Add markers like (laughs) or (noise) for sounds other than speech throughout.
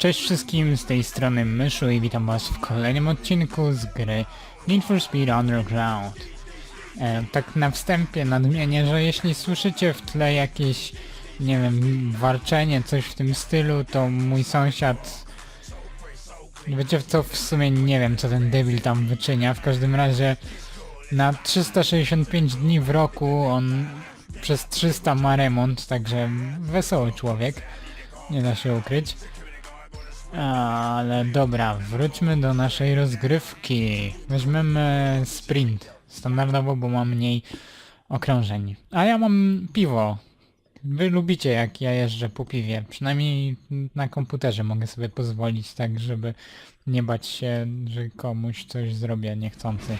Cześć wszystkim, z tej strony Myszu i witam was w kolejnym odcinku z gry Need for Speed Underground. E, tak na wstępie nadmienię, że jeśli słyszycie w tle jakieś, nie wiem, warczenie, coś w tym stylu, to mój sąsiad... Wiecie w co w sumie nie wiem, co ten debil tam wyczynia, w każdym razie na 365 dni w roku on przez 300 ma remont, także wesoły człowiek, nie da się ukryć. Ale dobra, wróćmy do naszej rozgrywki. Weźmiemy sprint. Standardowo, bo mam mniej okrążeń. A ja mam piwo. Wy lubicie jak ja jeżdżę po piwie. Przynajmniej na komputerze mogę sobie pozwolić tak, żeby nie bać się, że komuś coś zrobię niechcący.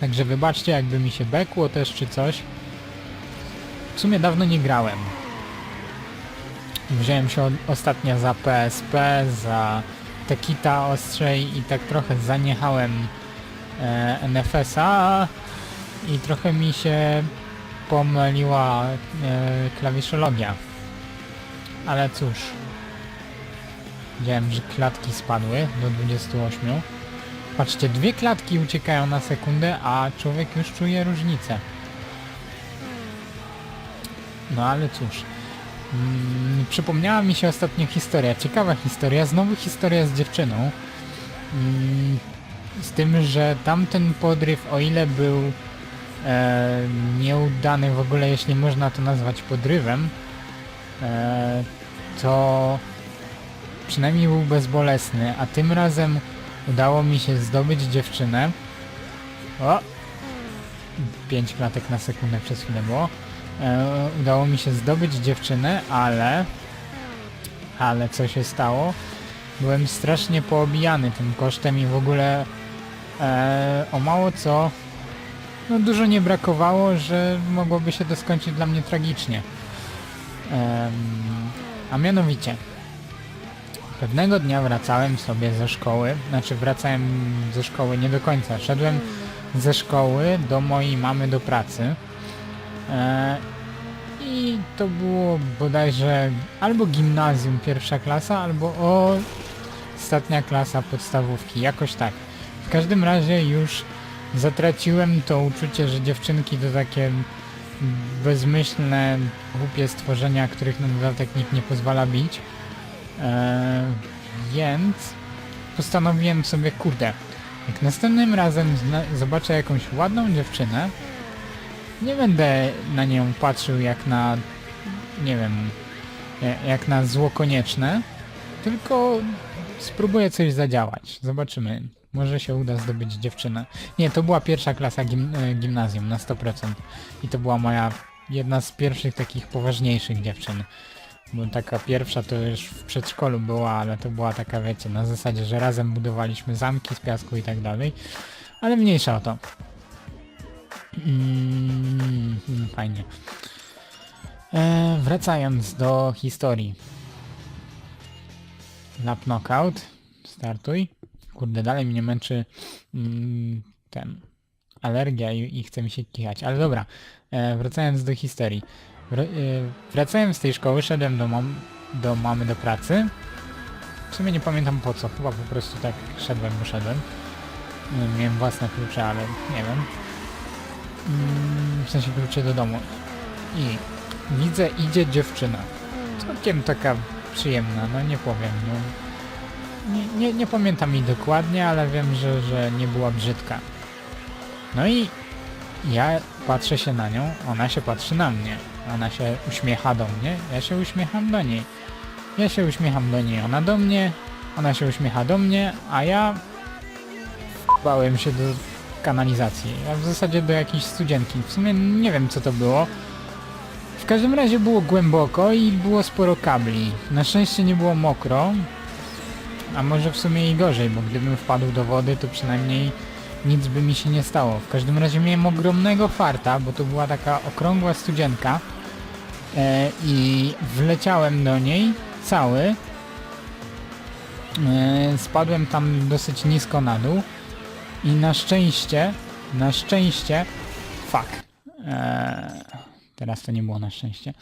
Także wybaczcie jakby mi się bekło też czy coś. W sumie dawno nie grałem. Wziąłem się ostatnio za PSP, za Tekita ostrzej i tak trochę zaniechałem e, NFS-a i trochę mi się pomyliła e, klawiszologia. Ale cóż. Widziałem, że klatki spadły do 28. Patrzcie, dwie klatki uciekają na sekundę, a człowiek już czuje różnicę. No ale cóż. Mm, przypomniała mi się ostatnio historia. Ciekawa historia. Znowu historia z dziewczyną. Mm, z tym, że tamten podryw, o ile był e, nieudany w ogóle, jeśli można to nazwać podrywem, e, to przynajmniej był bezbolesny, a tym razem udało mi się zdobyć dziewczynę. O! 5 klatek na sekundę przez chwilę było e, udało mi się zdobyć dziewczynę, ale ale co się stało? Byłem strasznie poobijany tym kosztem i w ogóle e, o mało co no dużo nie brakowało, że mogłoby się to skończyć dla mnie tragicznie. Em, a mianowicie pewnego dnia wracałem sobie ze szkoły, znaczy wracałem ze szkoły nie do końca, szedłem ze szkoły do mojej mamy do pracy E, I to było bodajże albo gimnazjum pierwsza klasa, albo o ostatnia klasa podstawówki, jakoś tak. W każdym razie już zatraciłem to uczucie, że dziewczynki to takie bezmyślne, głupie stworzenia, których na dodatek nikt nie pozwala bić. E, więc postanowiłem sobie, kurde, jak następnym razem zobaczę jakąś ładną dziewczynę, nie będę na nią patrzył jak na, nie wiem, jak na zło konieczne, tylko spróbuję coś zadziałać. Zobaczymy. Może się uda zdobyć dziewczynę. Nie, to była pierwsza klasa gim e, gimnazjum na 100%. I to była moja jedna z pierwszych takich poważniejszych dziewczyn. Bo taka pierwsza to już w przedszkolu była, ale to była taka, wiecie, na zasadzie, że razem budowaliśmy zamki z piasku i tak dalej. Ale mniejsza o to. Mm, fajnie. E, wracając do historii. Lap knockout. Startuj. Kurde, dalej mnie męczy mm, ten alergia i, i chce mi się kichać. Ale dobra, e, wracając do historii. Wr e, wracając z tej szkoły, szedłem do, mam do mamy do pracy. W sumie nie pamiętam po co, chyba po prostu tak szedłem, bo szedłem. Miałem własne klucze, ale nie wiem. Mm, w sensie klucze do domu. I widzę, idzie dziewczyna. Całkiem taka przyjemna, no nie powiem, no. Nie, nie, nie pamiętam jej dokładnie, ale wiem, że, że nie była brzydka. No i ja patrzę się na nią, ona się patrzy na mnie. Ona się uśmiecha do mnie, ja się uśmiecham do niej. Ja się uśmiecham do niej, ona do mnie, ona się uśmiecha do mnie, a ja bałem się do kanalizacji, a w zasadzie do jakiejś studzienki. W sumie nie wiem co to było. W każdym razie było głęboko i było sporo kabli. Na szczęście nie było mokro, a może w sumie i gorzej, bo gdybym wpadł do wody, to przynajmniej nic by mi się nie stało. W każdym razie miałem ogromnego farta, bo to była taka okrągła studzienka e, i wleciałem do niej cały. E, spadłem tam dosyć nisko na dół i na szczęście, na szczęście, fuck, eee, Teraz to nie było na szczęście.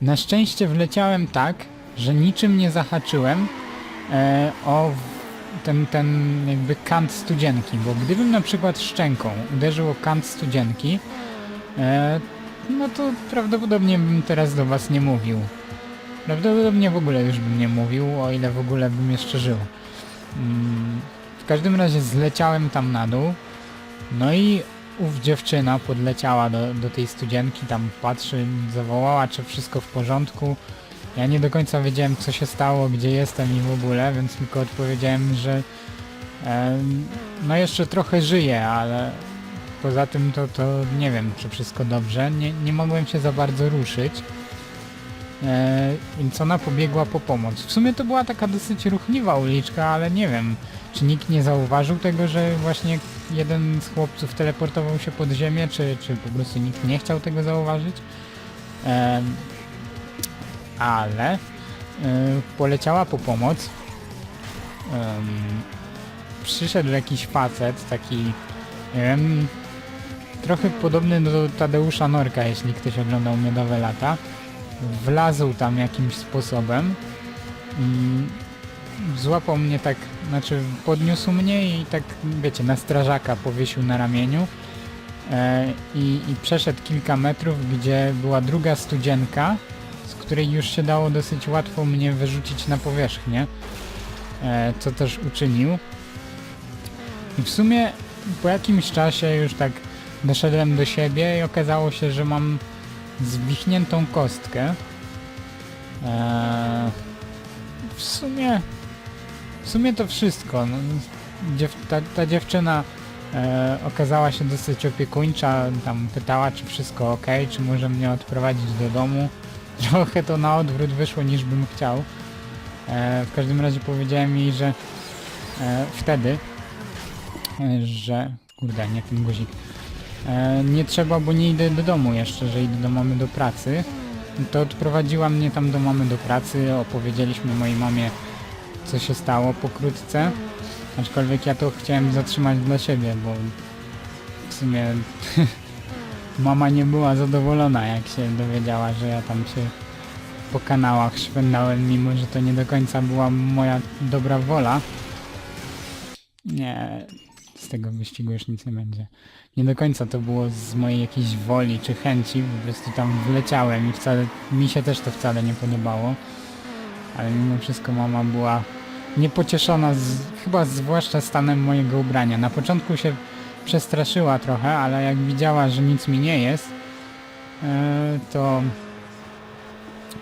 Na szczęście wleciałem tak, że niczym nie zahaczyłem e, o ten, ten jakby kant studzienki, bo gdybym na przykład szczęką uderzył o kant studzienki, e, no to prawdopodobnie bym teraz do was nie mówił. Prawdopodobnie w ogóle już bym nie mówił, o ile w ogóle bym jeszcze żył. Mm, każdym razie zleciałem tam na dół, no i ów dziewczyna podleciała do, do tej studzienki, tam patrzy, zawołała, czy wszystko w porządku. Ja nie do końca wiedziałem, co się stało, gdzie jestem i w ogóle, więc tylko odpowiedziałem, że em, no jeszcze trochę żyję, ale poza tym to, to nie wiem, czy wszystko dobrze. Nie, nie mogłem się za bardzo ruszyć. E, więc ona pobiegła po pomoc. W sumie to była taka dosyć ruchliwa uliczka, ale nie wiem, czy nikt nie zauważył tego, że właśnie jeden z chłopców teleportował się pod ziemię, czy, czy po prostu nikt nie chciał tego zauważyć. Ale e, poleciała po pomoc. Przyszedł jakiś facet, taki trochę podobny do Tadeusza Norka, jeśli ktoś oglądał Miodowe Lata. Wlazł tam jakimś sposobem. Mm, złapał mnie tak, znaczy podniósł mnie i tak, wiecie, na strażaka powiesił na ramieniu. E, i, I przeszedł kilka metrów, gdzie była druga studzienka, z której już się dało dosyć łatwo mnie wyrzucić na powierzchnię. E, co też uczynił. I w sumie po jakimś czasie już tak doszedłem do siebie i okazało się, że mam zwichniętą kostkę. Eee, w sumie w sumie to wszystko. No, dziew, ta, ta dziewczyna e, okazała się dosyć opiekuńcza, tam pytała czy wszystko ok, czy może mnie odprowadzić do domu. (laughs) Trochę to na odwrót wyszło niż bym chciał. E, w każdym razie powiedziałem jej, że e, wtedy, e, że... Kurde, nie ten guzik. E, nie trzeba, bo nie idę do domu jeszcze, że idę do mamy do pracy. To odprowadziła mnie tam do mamy do pracy, opowiedzieliśmy mojej mamie co się stało pokrótce. Aczkolwiek ja to chciałem zatrzymać dla siebie, bo w sumie (laughs) mama nie była zadowolona jak się dowiedziała, że ja tam się po kanałach szwendałem, mimo że to nie do końca była moja dobra wola. Nie, z tego wyścigu już nic nie będzie. Nie do końca to było z mojej jakiejś woli czy chęci, po prostu tam wleciałem i wcale, mi się też to wcale nie podobało. Ale mimo wszystko mama była niepocieszona, z, chyba zwłaszcza stanem mojego ubrania. Na początku się przestraszyła trochę, ale jak widziała, że nic mi nie jest, e, to,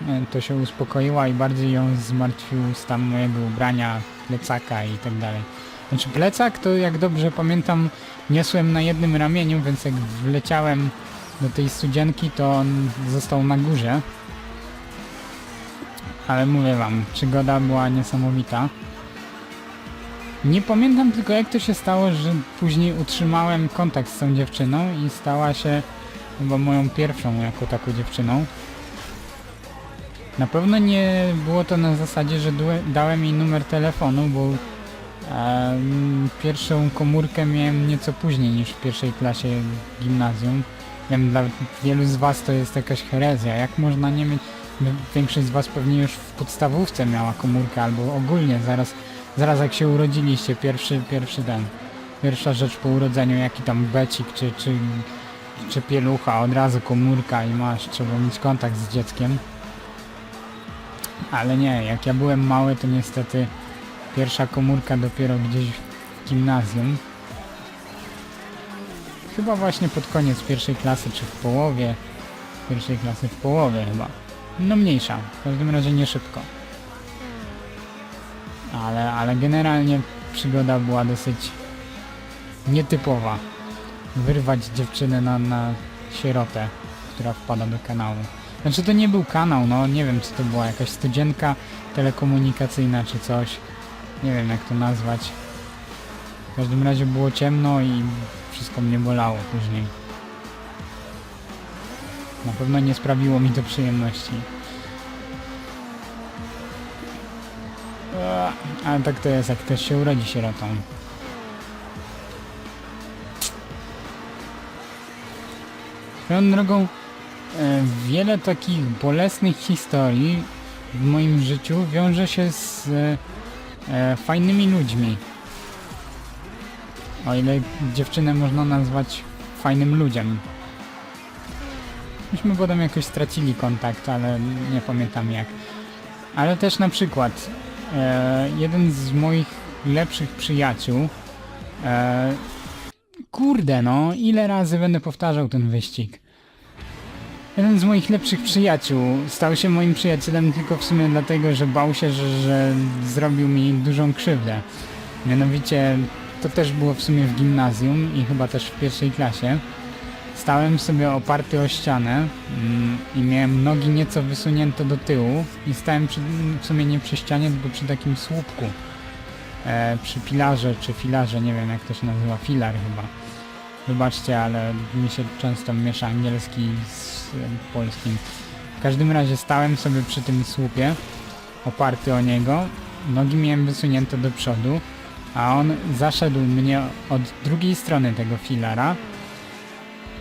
e, to się uspokoiła i bardziej ją zmartwił stan mojego ubrania, plecaka i tak dalej. Znaczy plecak to jak dobrze pamiętam niosłem na jednym ramieniu, więc jak wleciałem do tej studzienki to on został na górze. Ale mówię wam, przygoda była niesamowita. Nie pamiętam tylko jak to się stało, że później utrzymałem kontakt z tą dziewczyną i stała się chyba moją pierwszą jako taką dziewczyną. Na pewno nie było to na zasadzie, że dałem jej numer telefonu, bo em, pierwszą komórkę miałem nieco później niż w pierwszej klasie gimnazjum. Wiem, dla wielu z was to jest jakaś herezja. Jak można nie mieć... Większość z was pewnie już w podstawówce miała komórkę, albo ogólnie zaraz, zaraz jak się urodziliście, pierwszy, pierwszy ten, pierwsza rzecz po urodzeniu, jaki tam becik, czy, czy, czy pielucha, od razu komórka i masz, trzeba mieć kontakt z dzieckiem. Ale nie, jak ja byłem mały, to niestety pierwsza komórka dopiero gdzieś w gimnazjum. Chyba właśnie pod koniec pierwszej klasy, czy w połowie pierwszej klasy, w połowie chyba. No mniejsza, w każdym razie nie szybko. Ale, ale generalnie przygoda była dosyć nietypowa. Wyrwać dziewczynę na, na sierotę, która wpada do kanału. Znaczy to nie był kanał, no nie wiem co to była, jakaś studzienka telekomunikacyjna czy coś. Nie wiem jak to nazwać. W każdym razie było ciemno i wszystko mnie bolało później. Na pewno nie sprawiło mi to przyjemności. Ale tak to jest, jak ktoś się urodzi sierotą. Swoją drogą, e, wiele takich bolesnych historii w moim życiu wiąże się z e, e, fajnymi ludźmi. O ile dziewczynę można nazwać fajnym ludziem. Myśmy potem jakoś stracili kontakt, ale nie pamiętam jak. Ale też na przykład e, jeden z moich lepszych przyjaciół e, kurde no, ile razy będę powtarzał ten wyścig. Jeden z moich lepszych przyjaciół stał się moim przyjacielem tylko w sumie dlatego, że bał się, że, że zrobił mi dużą krzywdę. Mianowicie to też było w sumie w gimnazjum i chyba też w pierwszej klasie. Stałem sobie oparty o ścianę mm, i miałem nogi nieco wysunięte do tyłu i stałem przy, w sumie nie przy ścianie, tylko przy takim słupku. E, przy filarze czy filarze, nie wiem jak to się nazywa, filar chyba. Wybaczcie, ale mi się często miesza angielski z polskim. W każdym razie stałem sobie przy tym słupie, oparty o niego, nogi miałem wysunięte do przodu, a on zaszedł mnie od drugiej strony tego filara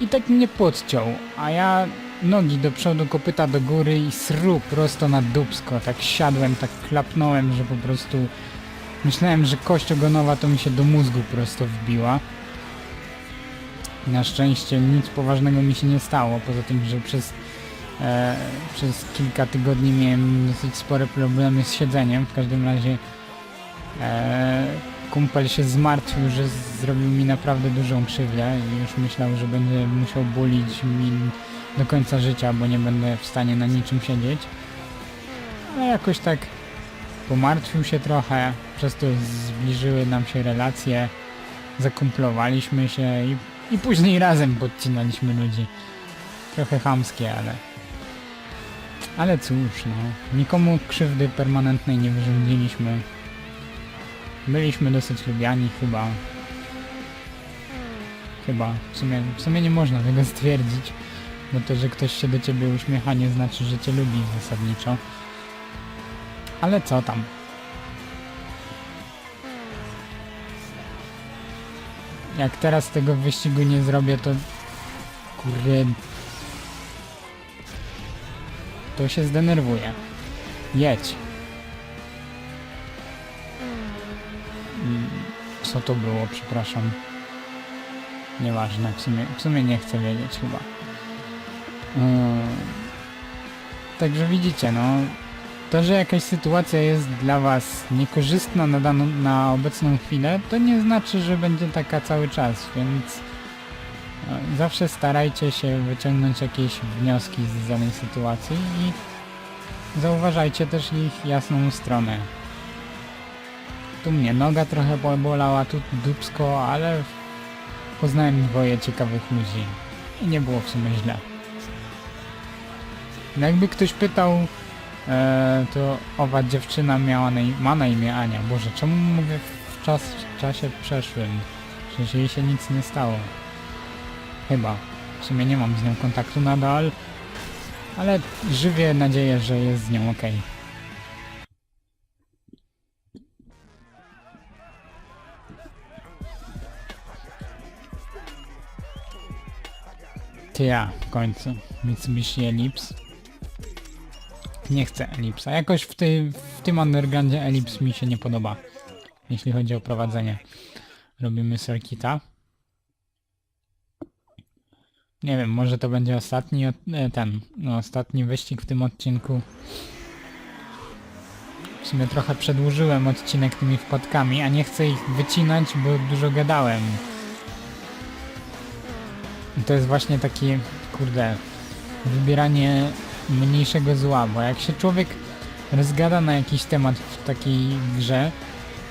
i tak mnie podciął, a ja nogi do przodu, kopyta do góry i sru prosto na dubsko. Tak siadłem, tak klapnąłem, że po prostu myślałem, że kość ogonowa to mi się do mózgu prosto wbiła. Na szczęście nic poważnego mi się nie stało, poza tym, że przez, e, przez kilka tygodni miałem dosyć spore problemy z siedzeniem. W każdym razie e, kumpel się zmartwił, że zrobił mi naprawdę dużą krzywdę i już myślał, że będzie musiał bolić mi do końca życia, bo nie będę w stanie na niczym siedzieć. Ale jakoś tak pomartwił się trochę, przez to zbliżyły nam się relacje, zakumplowaliśmy się i, i później razem podcinaliśmy ludzi. Trochę chamskie, ale... Ale cóż, no. Nikomu krzywdy permanentnej nie wyrządziliśmy. Byliśmy dosyć lubiani chyba. Chyba. W sumie, w sumie nie można tego (laughs) stwierdzić. Bo to, że ktoś się do ciebie uśmiecha nie znaczy, że cię lubi zasadniczo. Ale co tam? Jak teraz tego wyścigu nie zrobię, to... Kurde... To się zdenerwuję. Jedź. Co to było, przepraszam. Nieważne, w sumie, w sumie nie chcę wiedzieć chyba. Yy. Także widzicie, no, to, że jakaś sytuacja jest dla Was niekorzystna na, daną, na obecną chwilę, to nie znaczy, że będzie taka cały czas, więc e, zawsze starajcie się wyciągnąć jakieś wnioski z danej sytuacji i zauważajcie też ich jasną stronę. Tu mnie noga trochę bolała, tu dupsko, ale poznałem dwoje ciekawych ludzi i nie było w sumie źle. No jakby ktoś pytał, e, to owa dziewczyna miała na, ma na imię Ania. Boże, czemu mówię w, czas, w czasie przeszłym? Przecież jej się nic nie stało. Chyba. W sumie nie mam z nią kontaktu nadal, ale żywię nadzieję, że jest z nią ok. Ty ja, w końcu. Mitsubishi Ellipse. Nie chcę Ellipsa. Jakoś w, ty, w tym undergroundzie Ellipse mi się nie podoba. Jeśli chodzi o prowadzenie. Robimy circuita. Nie wiem, może to będzie ostatni e, ten, no, ostatni wyścig w tym odcinku. W sumie trochę przedłużyłem odcinek tymi wpadkami, a nie chcę ich wycinać, bo dużo gadałem. I to jest właśnie takie, kurde, wybieranie mniejszego zła, bo jak się człowiek rozgada na jakiś temat w takiej grze,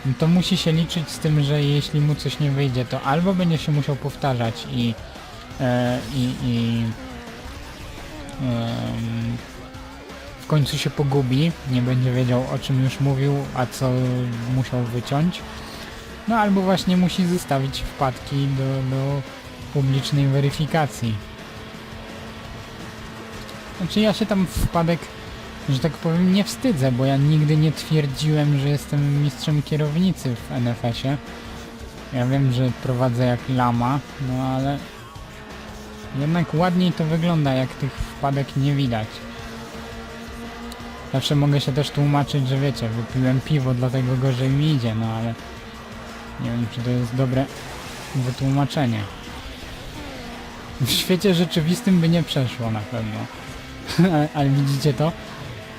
no to musi się liczyć z tym, że jeśli mu coś nie wyjdzie, to albo będzie się musiał powtarzać i e, i, i w końcu się pogubi, nie będzie wiedział o czym już mówił, a co musiał wyciąć. No albo właśnie musi zostawić wpadki do, do publicznej weryfikacji. Znaczy ja się tam wpadek, że tak powiem, nie wstydzę, bo ja nigdy nie twierdziłem, że jestem mistrzem kierownicy w NFS-ie. Ja wiem, że prowadzę jak lama, no ale Jednak ładniej to wygląda, jak tych wpadek nie widać. Zawsze mogę się też tłumaczyć, że wiecie, wypiłem piwo, dlatego gorzej mi idzie, no ale nie wiem, czy to jest dobre wytłumaczenie. W świecie rzeczywistym by nie przeszło na pewno. (laughs) Ale- widzicie to?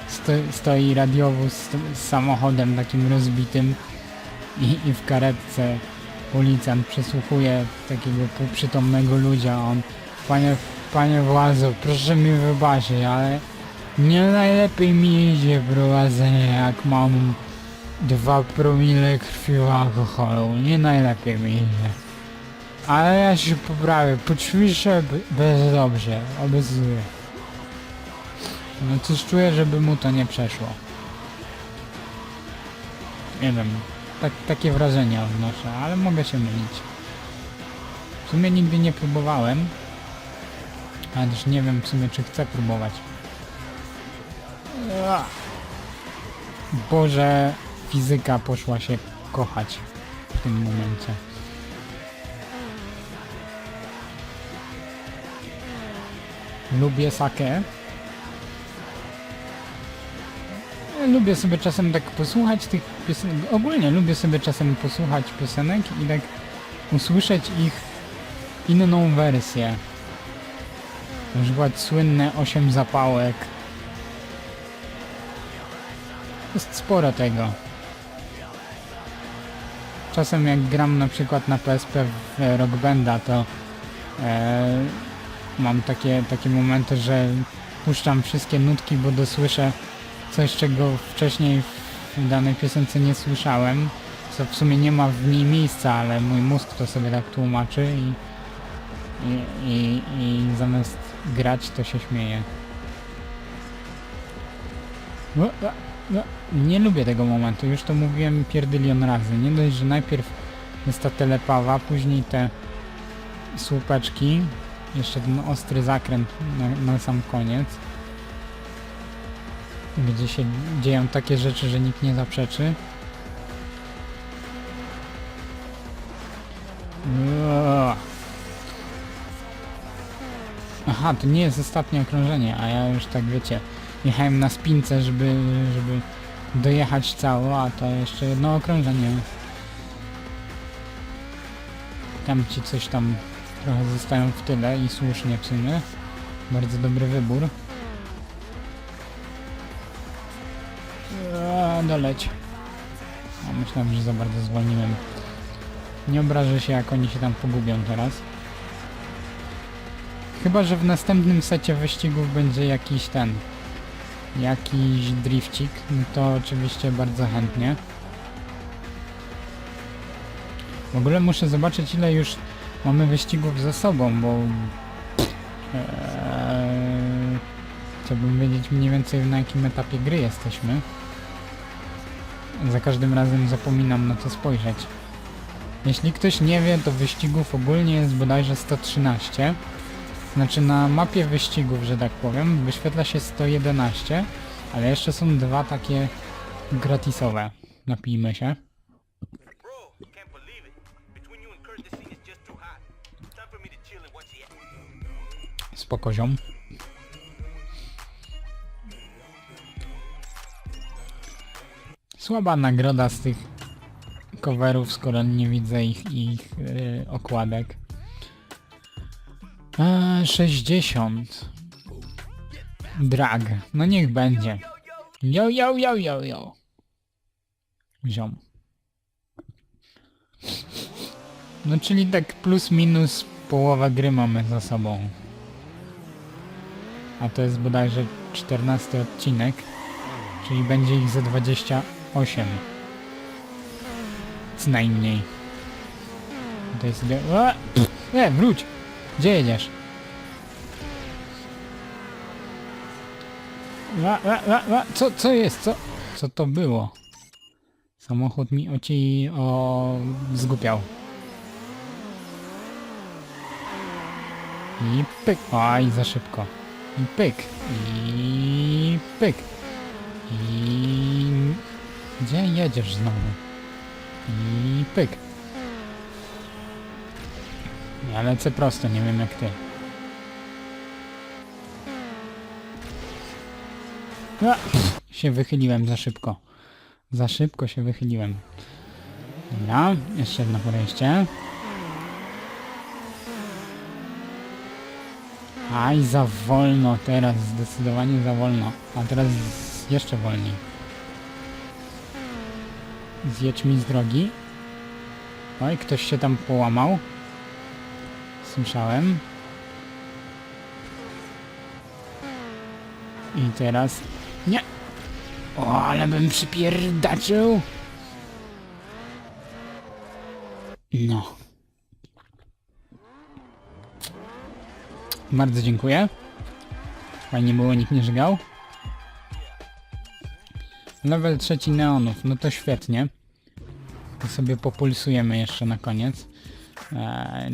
Sto, stoi radiowóz z, samochodem takim rozbitym i, i w karetce policjant przesłuchuje takiego półprzytomnego ludzia, on Panie, panie władzo, proszę mi wybaczyć, ale nie najlepiej mi idzie prowadzenie, jak mam dwa promile krwi w alkoholu. Nie najlepiej mi idzie. Ale ja się poprawię, poćwiczę b- bez dobrze, obiecuję. No coś czuję, żeby mu to nie przeszło. Nie wiem, tak, takie wrażenie odnoszę, ale mogę się mylić. W sumie nigdy nie próbowałem, ale też nie wiem w sumie czy chcę próbować. Boże, fizyka poszła się kochać w tym momencie. Lubię sakę. Lubię sobie czasem tak posłuchać tych piosenek. Ogólnie lubię sobie czasem posłuchać piosenek i tak usłyszeć ich inną wersję. Na przykład słynne 8 zapałek. Jest sporo tego. Czasem jak gram na przykład na PSP w Rock to e, mam takie, takie momenty, że puszczam wszystkie nutki, bo dosłyszę coś, czego wcześniej w danej piosence nie słyszałem, co w sumie nie ma w niej miejsca, ale mój mózg to sobie tak tłumaczy i, i, i, i zamiast grać to się śmieje. O, o, o, Nie lubię tego momentu, już to mówiłem pierdylion razy. Nie dość, że najpierw jest ta telepawa, później te słupeczki, jeszcze ten ostry zakręt na, na sam koniec gdzie się dzieją takie rzeczy, że nikt nie zaprzeczy. Aha, to nie jest ostatnie okrążenie, a ja już tak wiecie, jechałem na spince, żeby, żeby dojechać cało, a to jeszcze jedno okrążenie. Tam ci coś tam trochę zostają w tyle i słusznie w sumie. Bardzo dobry wybór. Eee, doleć. O, myślałem, że za bardzo zwolniłem. Nie obrażę się, jak oni się tam pogubią teraz. Chyba, że w następnym secie wyścigów będzie jakiś ten... Jakiś drifcik, no to oczywiście bardzo chętnie. W ogóle muszę zobaczyć, ile już mamy wyścigów za sobą, bo... Eee, chciałbym wiedzieć mniej więcej na jakim etapie gry jesteśmy. Za każdym razem zapominam na to spojrzeć. Jeśli ktoś nie wie, to wyścigów ogólnie jest bodajże 113. Znaczy na mapie wyścigów, że tak powiem, wyświetla się 111, ale jeszcze są dwa takie gratisowe. Napijmy się. Spoko ziom. Słaba nagroda z tych coverów, skoro nie widzę ich, ich yy, okładek. Eee, 60. Drag. No niech będzie. Yo, yo, yo, yo, yo. Ziom. No czyli tak plus minus połowa gry mamy za sobą. A to jest bodajże 14 odcinek, czyli będzie ich ze 28. Co najmniej. To jest... O! E, wróć! Gdzie jedziesz? A, a, a, a, co, co jest? Co, co to było? Samochód mi oci o zgupiał. I pyk. Oj, za szybko. I pyk. I pyk. I... Gdzie jedziesz znowu? I pyk. Ja lecę prosto, nie wiem jak ty. A, się wychyliłem za szybko. Za szybko się wychyliłem. Dobra, jeszcze jedno podejście. Aj, za wolno teraz, zdecydowanie za wolno. A teraz jeszcze wolniej. Zjedź mi z drogi. Oj, ktoś się tam połamał. Słyszałem. I teraz... Nie! O, ale bym przypierdaczył! No. Bardzo dziękuję. Fajnie było, nikt nie żygał. Level trzeci neonów, no to świetnie. To sobie populsujemy jeszcze na koniec. Eee,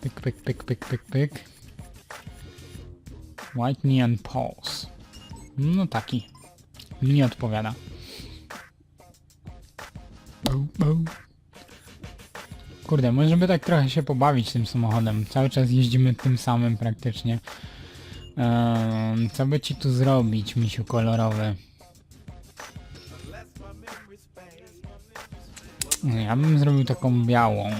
Pyk, pyk, pyk, pyk, pyk, pyk. White Neon Pulse. No taki. Mi odpowiada. Kurde, może by tak trochę się pobawić tym samochodem. Cały czas jeździmy tym samym praktycznie. Ehm, co by ci tu zrobić, misiu kolorowy? Ja bym zrobił taką białą.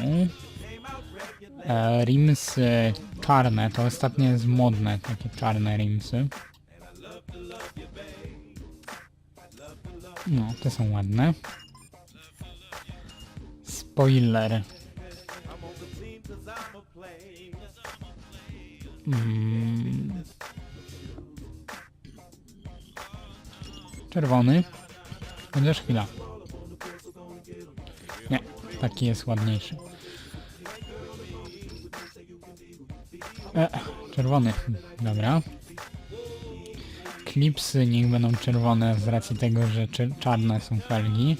E, rims e, czarne, to ostatnio jest modne, takie czarne rimsy. No, te są ładne. Spoiler. Mm. Czerwony. Chociaż chwila. Nie, taki jest ładniejszy. E, czerwony, dobra. Klipsy niech będą czerwone z racji tego, że czarne są felgi.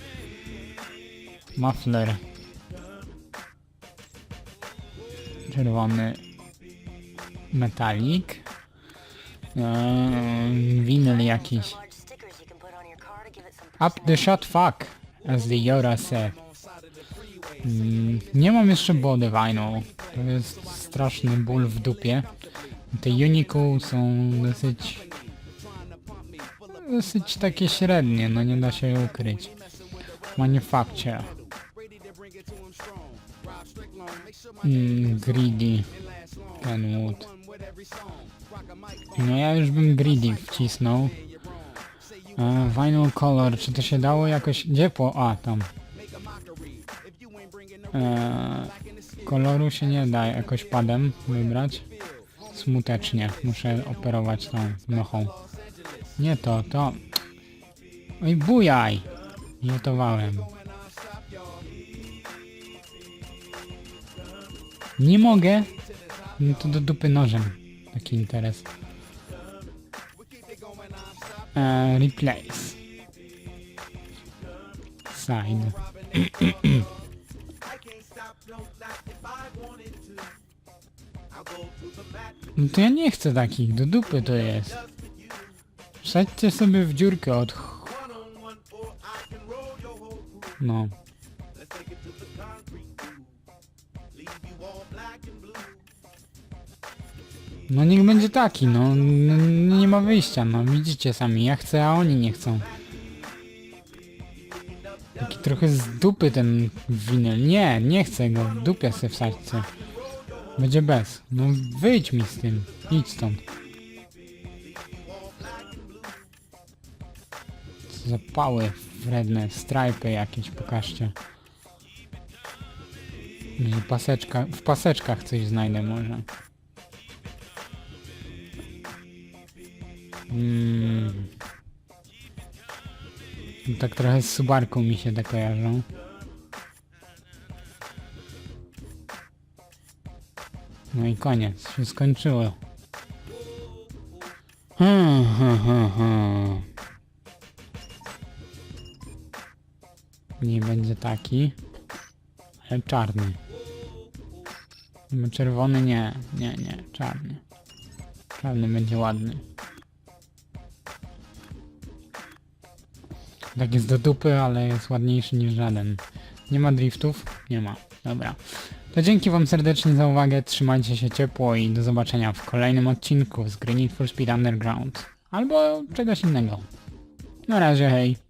Muffler. Czerwony metalik. Eee, winyl jakiś. Up the shot fuck, as the Yoda said. Mm, nie mam jeszcze body vinyl. To jest straszny ból w dupie. Te Unicool są dosyć... Dosyć takie średnie, no nie da się je ukryć. Manufacture. Mm, greedy. Kenwood. No ja już bym greedy wcisnął. E, vinyl color, czy to się dało jakoś... Gdzie. A, tam. E, koloru się nie da jakoś padem wybrać. Smutecznie. Muszę operować tą nochą. Nie to, to... Oj, bujaj! Żartowałem. Nie mogę? No to do dupy nożem. Taki interes. Replace. Side. No to ja nie chcę takich, do dupy to jest. Przejdźcie sobie w dziurkę od... No. No niech będzie taki, no. nie ma wyjścia, no. Widzicie sami, ja chcę, a oni nie chcą. Taki trochę z dupy ten winyl. Nie, nie chcę go, w dupie se wsadźcie. Będzie bez. No wyjdź mi z tym. Idź stąd. Co za pały wredne, strajpy jakieś, pokażcie. Może paseczka, w paseczkach coś znajdę może. Mm. Tak trochę z subarką mi się te kojarzą. No i koniec, się skończyło. Hmm, hmm, hmm, hmm. Nie będzie taki, ale czarny. No Czerwony nie, nie, nie, czarny. Czarny będzie ładny. Tak jest do dupy, ale jest ładniejszy niż żaden. Nie ma driftów? Nie ma. Dobra. To dzięki wam serdecznie za uwagę, trzymajcie się ciepło i do zobaczenia w kolejnym odcinku z Green for Speed Underground. Albo czegoś innego. Na razie, hej.